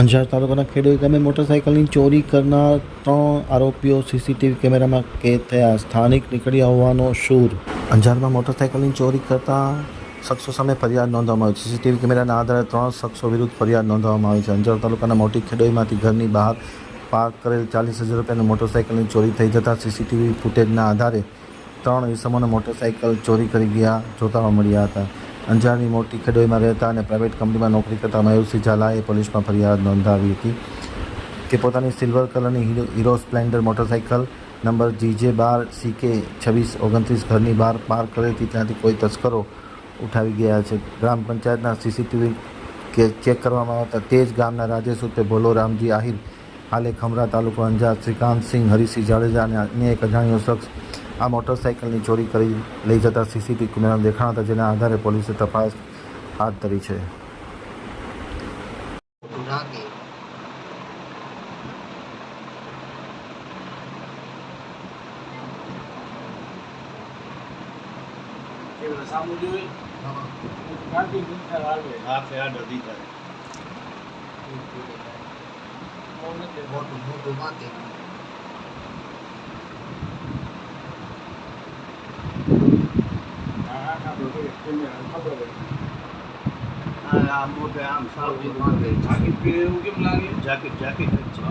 અંજાર તાલુકાના ખેડૂત ગામે મોટરસાઇકલની ચોરી કરનાર ત્રણ આરોપીઓ સીસીટીવી કેમેરામાં કેદ થયા. સ્થાનિક નીકળ્યા હોવાનો શૂર. અંજારમાં મોટરસાઇકલની ચોરી કરતા શખ્સો સામે ફરિયાદ નોંધવામાં આવી છે. સીસીટીવી કેમેરાના આધારે ત્રણ શખ્સો વિરુદ્ધ ફરિયાદ નોંધવામાં આવી છે. અંજાર તાલુકાના મોટી ખેડોઈમાંથી ઘરની બહાર પાર્ક કરેલ ચાલીસ હજાર રૂપિયાની મોટરસાઇકલની ચોરી થઈ જતાં સીસીટીવી ફૂટેજના આધારે ત્રણ ઇસમોને મોટરસાઇકલ ચોરી કરી ગયા જોતા મળ્યા હતા. અંજારની મોટી ખેડોઈમાં રહેતા અને પ્રાઇવેટ કંપનીમાં નોકરી કરતા મયુરસિંહ ઝાલાએ પોલીસમાં ફરિયાદ નોંધાવી હતી કે પોતાની સિલ્વર કલરની Hero Splendor motorcycle number GJ બાર સીકે છવ્વીસ ઓગણત્રીસ ઘરની બહાર પાર્ક કરેલી ત્યાંથી કોઈ તસ્કરો ઉઠાવી ગયા છે. ગ્રામ પંચાયતના સીસીટીવી કે ચેક કરવામાં આવતા તે જ ગામના રાજેશ ઉર્ફે ભોલો રામજી આહિર, હાલે ખમરા તાલુકો અંજાર શ્રીકાંતસિંહ હરિસિંહ જાડેજા અને અન્ય એક અજાણ્યો શખ્સ આ મોટરસાઇકલની ચોરી કરી લઈ જતા સીસીટીવી કેમેરા દેખાણ હતા, જેના આધારે પોલીસે તપાસ હાથ ધરી છે. કેવડા સામુ આમ મોટે આમ સારું જાકેટ પહેરે એવું કેમ લાગે જાકેટ જાકેટ જ